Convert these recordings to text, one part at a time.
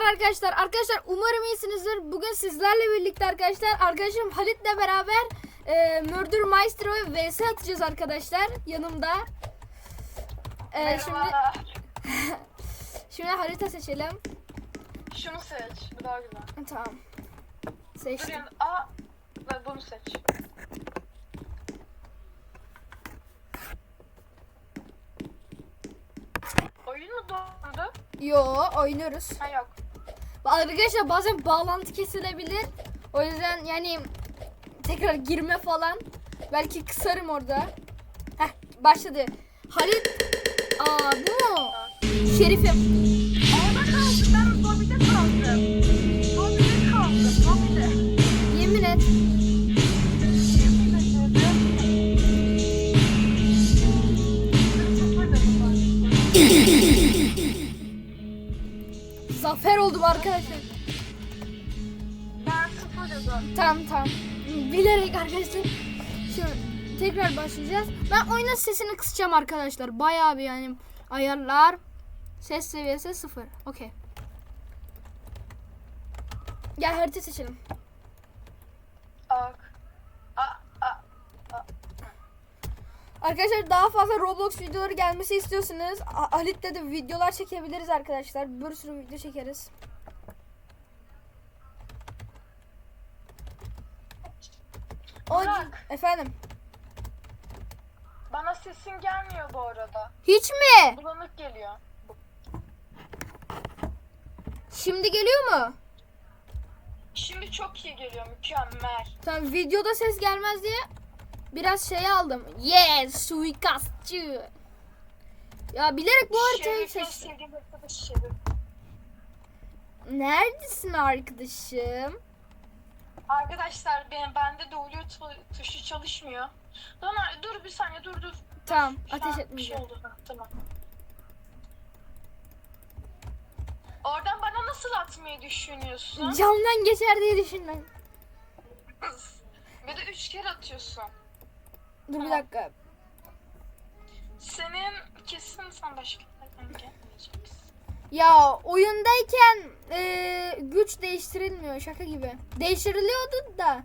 Merhabalar arkadaşlar. Arkadaşlar umarım iyisinizdir. Bugün sizlerle birlikte arkadaşlar arkadaşım Halit'le beraber e, Murder Maestro'ya vs atacağız arkadaşlar. Yanımda. E, şimdi Merhabalar. şimdi harita seçelim. Şunu seç. Bu daha güzel. Tamam. Dur Seçtim. yani. Aa. Ve bunu seç. Oyun mu dondu? Yo oynuyoruz. Ha yok. Arkadaşlar bazen bağlantı kesilebilir. O yüzden yani tekrar girme falan. Belki kısarım orada. Heh başladı. Halit. Aa bu mu? Şerifim. Zafer oldum arkadaşlar. Ben sıfır dedim. Tamam tamam. Bilerek arkadaşlar. Şimdi tekrar başlayacağız. Ben oyunun sesini kısacağım arkadaşlar. Bayağı bir yani ayarlar. Ses seviyesi sıfır. Okey. Gel harita seçelim. Ak. Aa. Aa. Arkadaşlar daha fazla Roblox videoları gelmesi istiyorsanız Halit'le de videolar çekebiliriz arkadaşlar. Bir sürü video çekeriz. O Burak. efendim. Bana sesin gelmiyor bu arada. Hiç mi? Bulanık geliyor. Şimdi geliyor mu? Şimdi çok iyi geliyor. Mükemmel. Tamam videoda ses gelmez diye biraz şey aldım. Yes suikastçı. Ya bilerek bu haritayı seçtim. Neredesin arkadaşım? Arkadaşlar ben bende doğru tu- tuşu çalışmıyor. Dona dur bir saniye dur dur. Tamam Şu an ateş bir şey etmeyeceğim. oldu. Ha, tamam. Oradan bana nasıl atmayı düşünüyorsun? Camdan geçer diye düşündüm. bir de üç kere atıyorsun. Dur bir dakika. Senin kesin sen başka yerden gelmeyeceksin. Ya oyundayken e, güç değiştirilmiyor şaka gibi. Değiştiriliyordu da.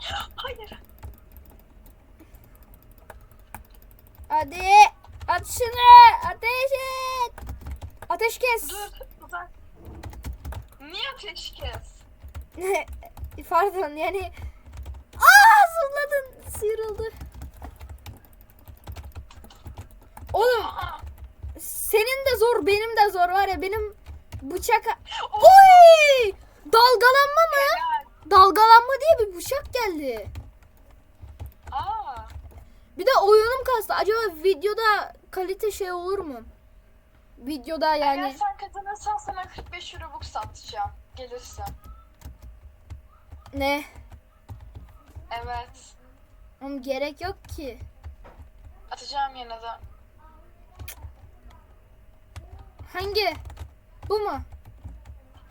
Hayır. Hadi at şunu ateş et. Ateş kes. Dur uzak. Niye ateş kes? Pardon yani. Aa zırladın sıyrıldı. Oğlum senin de zor benim de zor var ya benim bıçak... Oy! Dalgalanma mı? Dalgalanma diye bir bıçak geldi. Aa. Bir de oyunum kastı. Acaba videoda kalite şey olur mu? Videoda Eğer yani sen kazanırsan sana 45 Robux satacağım. Gelirsen. ne? Evet. Oğlum gerek yok ki. Atacağım yine de. Hangi? Bu mu?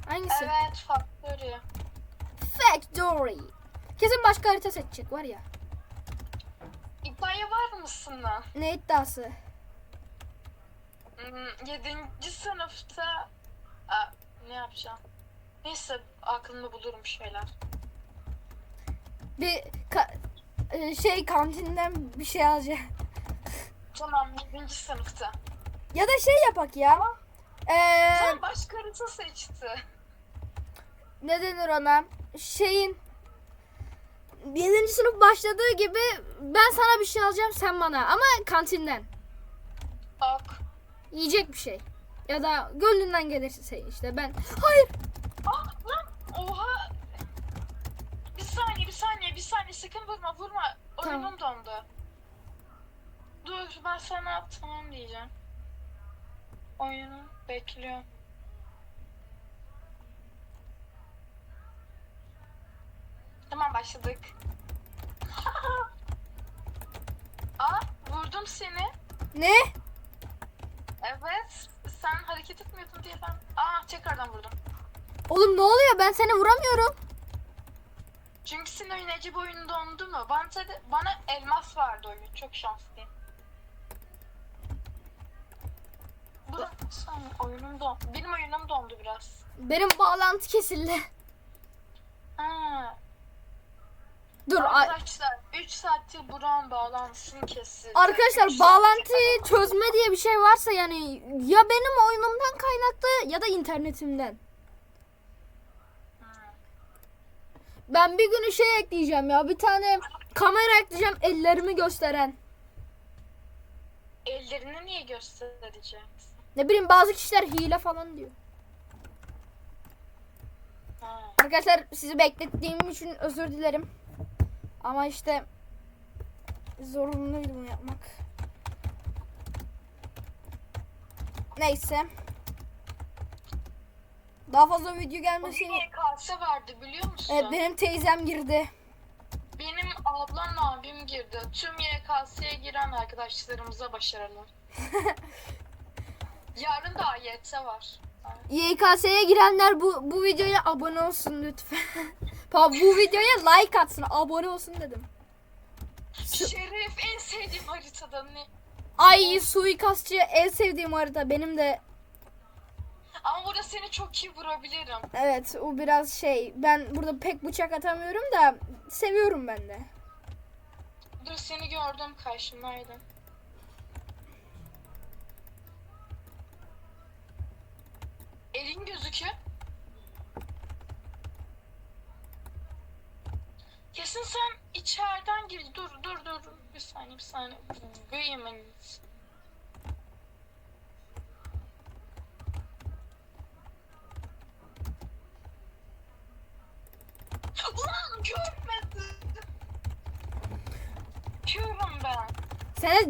Hangisi? Evet Factory. Factory. Kesin başka harita seçecek var ya. İddiaya var mısın lan? Ne iddiası? Hmm, Yedinci sınıfta... Aa, ne yapacağım? Neyse aklımda bulurum şeyler. Bir ka- e, şey kantinden bir şey alacağım. Tamam yedinci sınıfta. Ya da şey yapak ya. Ee, Sen başka harita seçti. ne denir ona? Şeyin 7. sınıf başladığı gibi ben sana bir şey alacağım sen bana ama kantinden. Ok. Yiyecek bir şey. Ya da gönlünden gelirse işte ben. Hayır. Ah lan oha. Bir saniye bir saniye sakın vurma vurma. Tamam. Oyunum dondu. Dur ben sana tamam diyeceğim. Oyunu bekliyorum. Tamam başladık. Aa vurdum seni. Ne? Evet sen hareket etmiyordun diye ben. Aa tekrardan vurdum. Oğlum ne oluyor? Ben seni vuramıyorum. Çünkü senin oyun Ece oyunu dondu mu? Bana, tadı- bana elmas vardı oyun. Çok şanslıyım. Bu oyunun oyunum don. Benim oyunum dondu biraz. Benim bağlantı kesildi. Ha. Dur Arkadaşlar 3 saattir Burak'ın bağlantısını kesildi. arkadaşlar bağlantıyı saattir- çözme diye bir şey varsa yani ya benim oyunumdan kaynaklı ya da internetimden. Ha. Ben bir günü şey ekleyeceğim ya bir tane kamera ekleyeceğim ellerimi gösteren. Ellerini niye göstereceksin? Ne bileyim bazı kişiler hile falan diyor. Ha. Arkadaşlar sizi beklettiğim için özür dilerim. Ama işte zorunluydu bunu yapmak. Neyse. Daha fazla video gelmesini... Bugün YKS vardı biliyor musun? Evet benim teyzem girdi. Benim ablam abim girdi. Tüm YKS'ye giren arkadaşlarımıza başarılar. Yarın da AYT var. YKS'ye girenler bu bu videoya abone olsun lütfen. Pa bu videoya like atsın, abone olsun dedim. Şerif en sevdiğim haritada ne? Ay suikastçı en sevdiğim harita benim de. Ama burada seni çok iyi vurabilirim. Evet o biraz şey. Ben burada pek bıçak atamıyorum da seviyorum ben de. Dur seni gördüm karşımdaydı. Elin gözüküyor. Kesin sen içeriden gir. Dur dur dur. Bir saniye bir saniye. Wait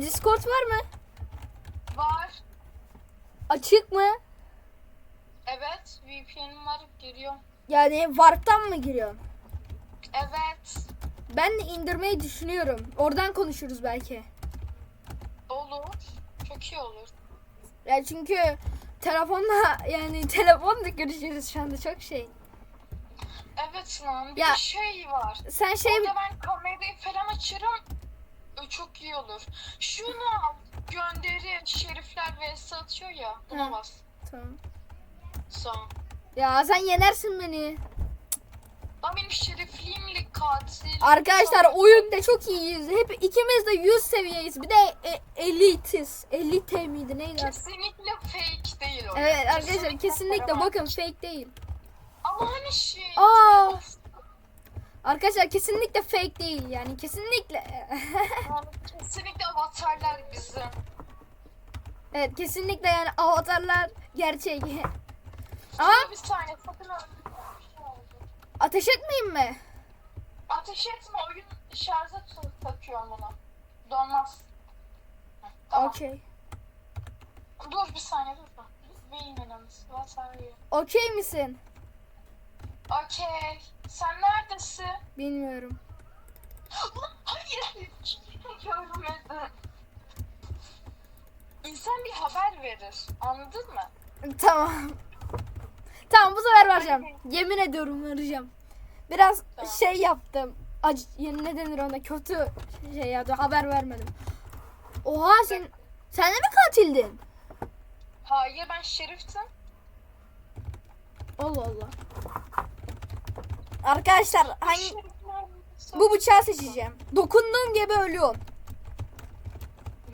Discord var mı? Var. Açık mı? Evet. VPN'im var. Giriyor. Yani Warp'tan mı giriyorsun? Evet. Ben de indirmeyi düşünüyorum. Oradan konuşuruz belki. Olur. Çok iyi olur. Ya çünkü telefonla yani telefonla görüşürüz şu anda çok şey. Evet lan. Bir Ya- de şey var. Sen şey Orada ben kamerayı falan açarım. Çok iyi olur. Şunu al. Gönderi şerifler vs atıyor ya. Buna bas. Tamam. Son. Ya sen yenersin beni. Lan benim şerifliğimle katil. Arkadaşlar oyunda çok iyiyiz. Hep ikimiz de 100 seviyeyiz. Bir de e, elitiz. Elite miydi neydi? artık? Kesinlikle fake değil o. Evet arkadaşlar kesinlikle bakın fake değil. Ama hani şey. Aa. Of, Arkadaşlar kesinlikle fake değil yani kesinlikle. kesinlikle avatarlar bizim. evet kesinlikle yani avatarlar gerçek. Ama bir saniye sakın şey ateş etmeyeyim mi? Ateş etme oyun şarja takıyorum bunu. Donmaz. Tamam. Okey. Dur bir saniye dur. you? Okey misin? Okay. Sen neredesin? Bilmiyorum. Hayır. Görmedim. İnsan bir haber verir. Anladın mı? Tamam. Tamam bu sefer vereceğim. Yemin ediyorum vereceğim. Biraz Tamam. şey yaptım. Acı, ne denir ona kötü şey yaptım. Haber vermedim. Oha sen sen de mi katildin? Hayır ben şeriftim. Allah Allah. Arkadaşlar hangi bu bıçağı seçeceğim. Dokunduğum gibi ölüyorum.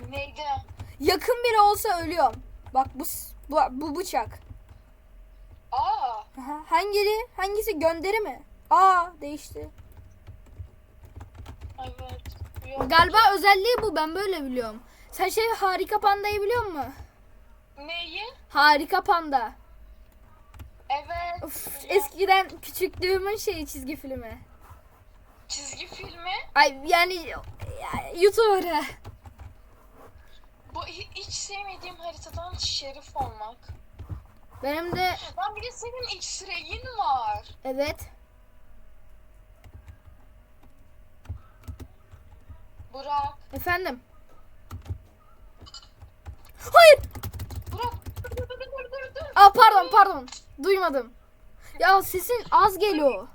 Neydi? Yakın biri olsa ölüyorum. Bak bu bu, bu bıçak. Aa. Aha, Hangisi hangisi gönderi mi? Aa değişti. Evet. Yok. Galiba özelliği bu ben böyle biliyorum. Sen şey harika pandayı biliyor musun? Neyi? Harika panda. Evet. Of, biliyorum. eskiden küçüklüğümün şeyi çizgi filmi. Çizgi filmi. Ay yani ya, YouTuber'ı. Bu hi- hiç sevmediğim haritadan şerif olmak. Benim de Lan bir de senin X-ray'in var. evet. Burak. Efendim. Hayır. Burak. Dur dur dur dur. dur. Aa pardon pardon. Duymadım. Ya sesin az geliyor.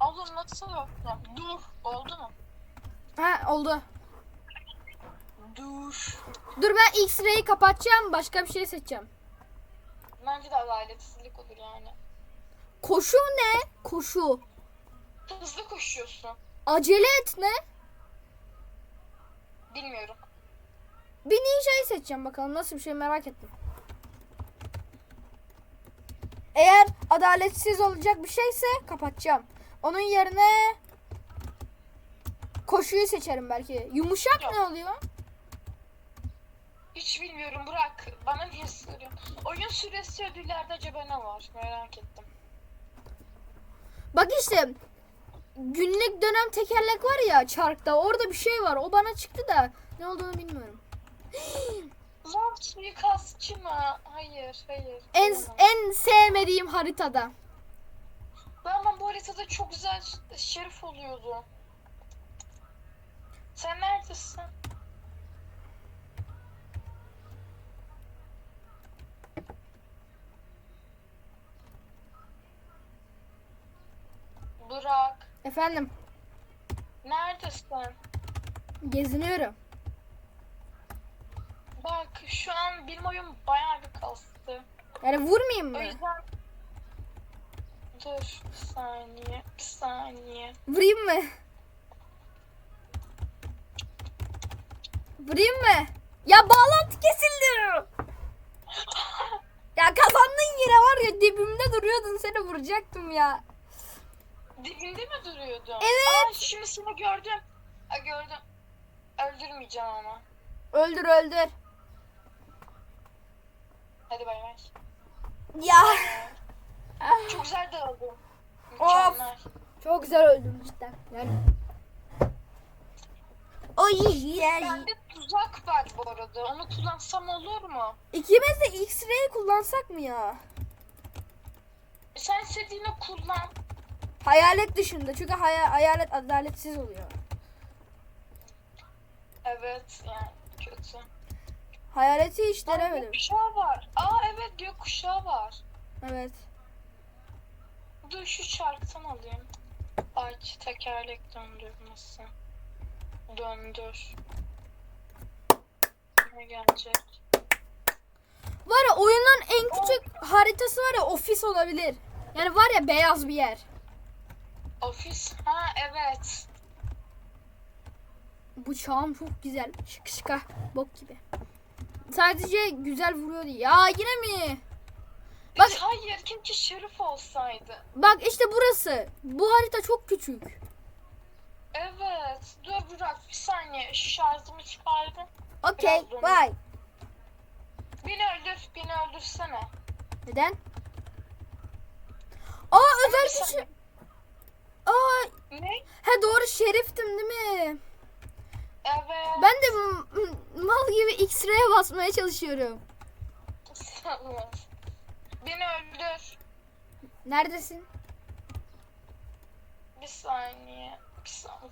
Oğlum nasıl yok? Dur. Oldu mu? Ha oldu. Dur. Dur ben X-ray'i kapatacağım. Başka bir şey seçeceğim. Bence de adaletsizlik olur yani. Koşu ne? Koşu. Hızlı koşuyorsun. Acele et ne? Bilmiyorum. Bir ninja'yı seçeceğim bakalım nasıl bir şey merak ettim. Eğer adaletsiz olacak bir şeyse kapatacağım. Onun yerine koşuyu seçerim belki. Yumuşak Yok. ne oluyor? Hiç bilmiyorum Burak. Bana niye soruyorsun? Oyun süresi ödüllerde acaba ne var? Merak ettim. Bak işte günlük dönem tekerlek var ya çarkta orada bir şey var. O bana çıktı da ne olduğunu bilmiyorum. Lan suikastçı mı? Hayır, hayır. En Olamaz. en sevmediğim haritada. Ben, ben bu haritada çok güzel şerif oluyordu. Sen neredesin? Burak, Efendim neredesin? geziniyorum. Bak şu an benim oyun bayağı bir kastı. Yani vurmayayım O mı? yüzden... Dur bir saniye, bir saniye. Vurayım mı? Vurayım mı? Ya bağlantı kesildi. Ya kazandın yine var ya dibimde duruyordun seni vuracaktım ya. Dibinde mi duruyordun? Evet. Aa, şimdi seni gördüm. Aa, gördüm. Öldürmeyeceğim ama. Öldür öldür. Hadi bay bay. Ya. Çok güzel dağıldım. Of. Mükemmel. Çok güzel öldüm cidden. Yani. Oy ya. Bende tuzak var bu arada. Onu kullansam olur mu? İkimiz de X-ray kullansak mı ya? Sen istediğini kullan. Hayalet dışında çünkü hay- hayalet adaletsiz oluyor. Evet yani kötü. Hayaleti hiç denemedim. Gökkuşağı var. Aa evet gökkuşağı var. Evet. Dur şu çarktan alayım. Aç tekerlek döndürmesi. Döndür. Ne gelecek? Var ya oyunun en küçük haritası var ya ofis olabilir. Yani var ya beyaz bir yer. Ofis. Ha evet. Bıçağım çok güzel. Şık şıka. Bok gibi. Sadece güzel vuruyor diye. Ya yine mi? Bak- Bak. Hayır keşke şerif olsaydı. Bak işte burası. Bu harita çok küçük. Evet. Dur Burak bir saniye. Şu şarjımı çıkardım. Okey. Biraz Bye. Beni öldür. Beni öldürsene. Neden? Aa özel Bir saniye. Aa Ne? he doğru şeriftim değil mi? Evet. Ben de mal gibi X-ray'e basmaya çalışıyorum. Beni öldür. Neredesin? Bir saniye. Bir saniye.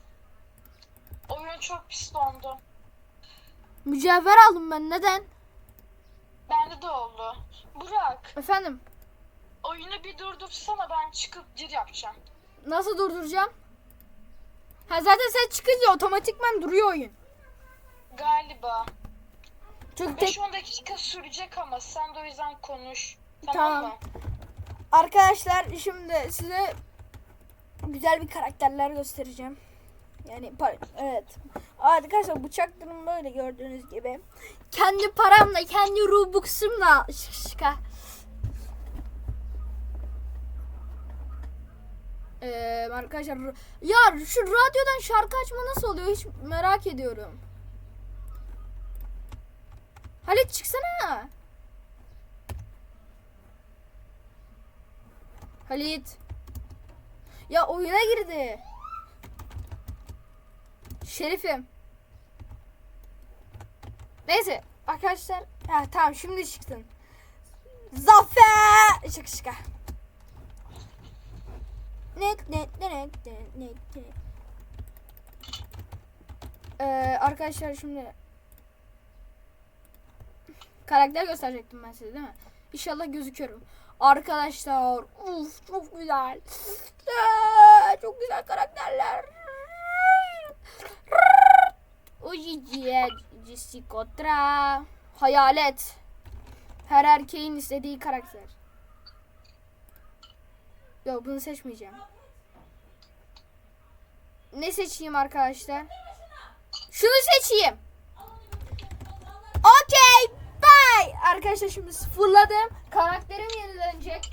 Oyun çok pis dondu. Mücevher aldım ben. Neden? Bende de oldu. Burak, Efendim? oyunu bir durdursana ben çıkıp gir yapacağım. Nasıl durduracağım? Ha zaten sen çıkınca otomatikman duruyor oyun. Galiba. Çünkü tek 5-10 dakika sürecek ama sen de o yüzden konuş. Tamam, Tamam. mı? arkadaşlar şimdi size güzel bir karakterler göstereceğim. Yani evet. Arkadaşlar bıçaklarım böyle gördüğünüz gibi. Kendi paramla, kendi Robux'umla şık şıka. Ee, arkadaşlar ya şu radyodan şarkı açma nasıl oluyor hiç merak ediyorum. Halit çıksana. Halit. Ya oyuna girdi. Şerifim. Neyse arkadaşlar. Ha, tamam şimdi çıktın. Zafer. Şık şıka. Net net net net net net. Ee, arkadaşlar şimdi karakter gösterecektim ben size değil mi? İnşallah gözüküyorum. Arkadaşlar uf çok güzel. Çok güzel karakterler. Ujicie, Jessikotra. Hayalet. Her erkeğin istediği karakter. Yok bunu seçmeyeceğim. Ne seçeyim arkadaşlar? Şunu seçeyim. Okey. Bye. Arkadaşlar şimdi sıfırladım. Karakterim yenilenecek.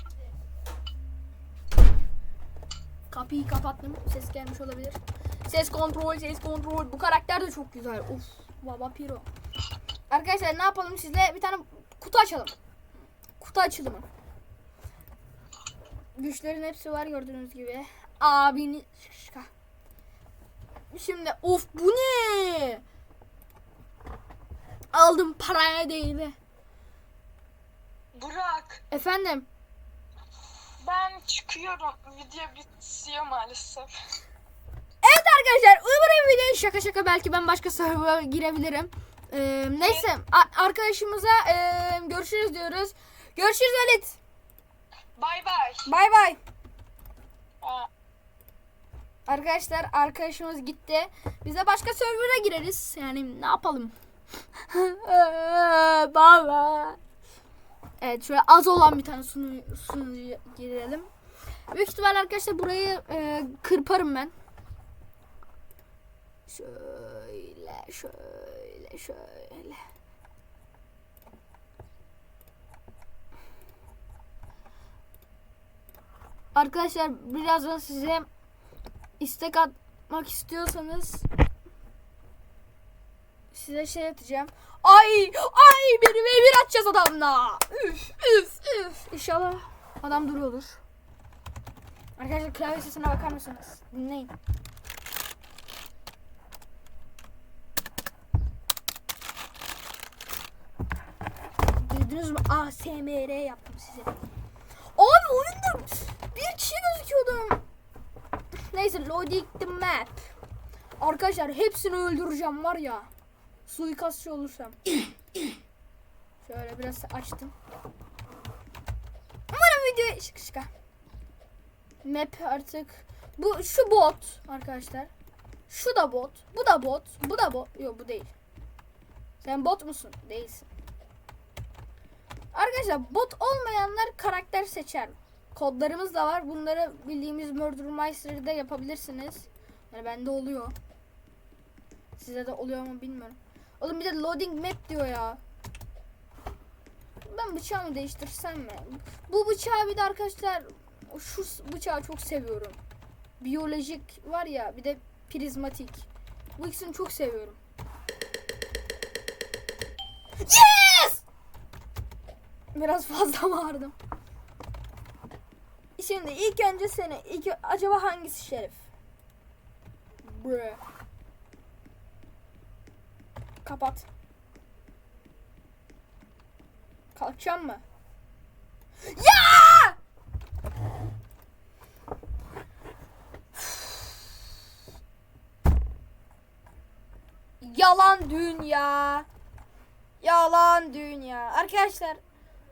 Kapıyı kapattım. Ses gelmiş olabilir. Ses kontrol, ses kontrol. Bu karakter de çok güzel. Of. Baba piro. Arkadaşlar ne yapalım sizle bir tane kutu açalım. Kutu açılımı. Güçlerin hepsi var gördüğünüz gibi. Abini Şimdi of bu ne? Aldım paraya değdi. Burak Efendim ben çıkıyorum. Video bitiyor maalesef. Evet arkadaşlar umarım video şaka şaka belki ben başka server'a girebilirim. Ee, neyse arkadaşımıza ee, görüşürüz diyoruz. Görüşürüz Halit. Bay bay. Bay bay. Aa, Arkadaşlar arkadaşımız gitti. Biz de başka server'a gireriz. Yani ne yapalım? Baba. Evet şöyle az olan bir tane sunu, sunucuya girelim. Büyük ihtimalle arkadaşlar burayı e, kırparım ben. Şöyle şöyle şöyle. Arkadaşlar birazdan size istek atmak istiyorsanız size şey atacağım. Ay ay benim evir atacağız adamla. Üf üf üf. İnşallah adam duruyordur. Arkadaşlar klavye sesine bakar mısınız? Dinleyin. Duydunuz mu? ASMR yaptım size. Abi oyunda bir kişi gözüküyordum. Neyse loading the map. Arkadaşlar hepsini öldüreceğim var ya. Suikastçı olursam. Şöyle biraz açtım. Umarım video şık şıka. Map artık. Bu şu bot arkadaşlar. Şu da bot. Bu da bot. Bu da bot. Yok bu değil. Sen bot musun? Değilsin. Arkadaşlar bot olmayanlar karakter seçer. Kodlarımız da var. Bunları bildiğimiz Murder Mystery'de yapabilirsiniz. Yani bende oluyor. Size de oluyor mu bilmiyorum. Oğlum bir de loading map diyor ya. Ben bıçağımı değiştirsem mi? Bu bıçağı bir de arkadaşlar şu bıçağı çok seviyorum. Biyolojik var ya bir de prizmatik. Bu ikisini çok seviyorum. Yes! Biraz fazla bağırdım. Şimdi ilk önce seni. ilk acaba hangisi şerif? Bre. Kapat. Kalkacağım mı? Ya! Yalan dünya. Yalan dünya. Arkadaşlar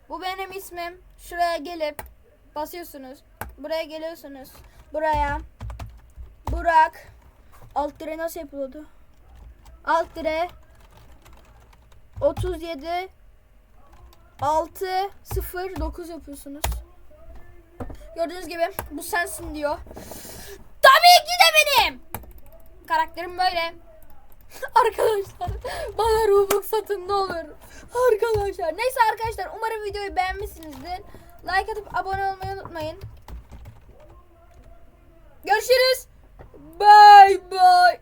bu benim ismim. Şuraya gelip basıyorsunuz. Buraya geliyorsunuz. Buraya. Burak. Alt dire nasıl yapılıyordu? Alt dire 37 6 0 9 yapıyorsunuz. Gördüğünüz gibi bu sensin diyor. Tabii ki de benim. Karakterim böyle. Arkadaşlar bana Robux satın ne olur. Arkadaşlar neyse arkadaşlar umarım videoyu beğenmişsinizdir. Like atıp abone olmayı unutmayın. Yoshi it is. Bye bye.